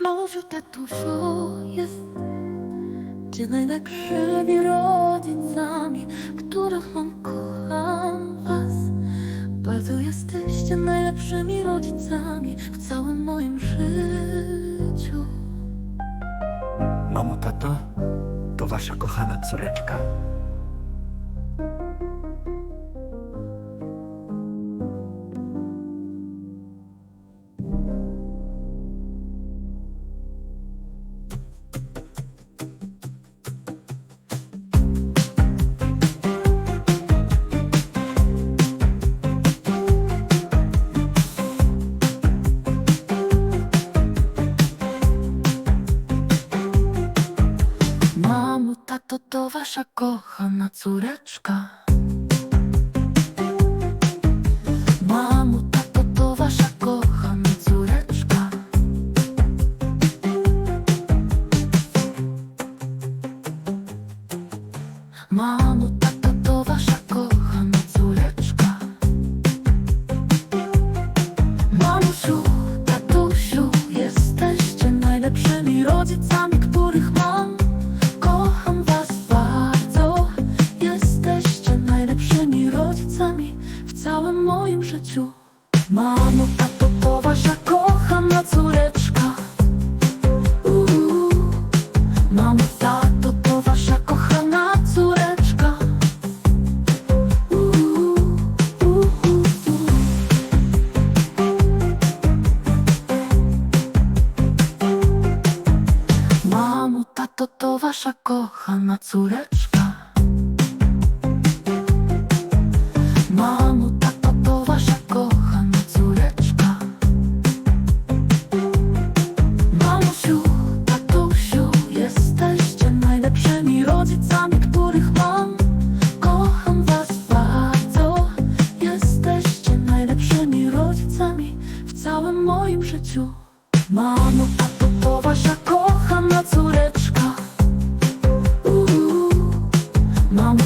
Mówił tatusiu, jesteście najlepszymi rodzicami, których mam, kocham was. Bardzo jesteście najlepszymi rodzicami w całym moim życiu. Mamo, tato, to wasza kochana córeczka. Tato, to wasza kochana córeczka. Mamo, tato, to wasza kochana córeczka. Mamo, całym moim życiu. Mamo, tato, to wasza kochana córeczka. Uuu. Mamo, tato, to wasza kochana córeczka. Uuu. Mamo, tato, to wasza kochana córeczka. życiu. Mamo, a to, to wasza kochana córeczka. Uh, uh, Mamo,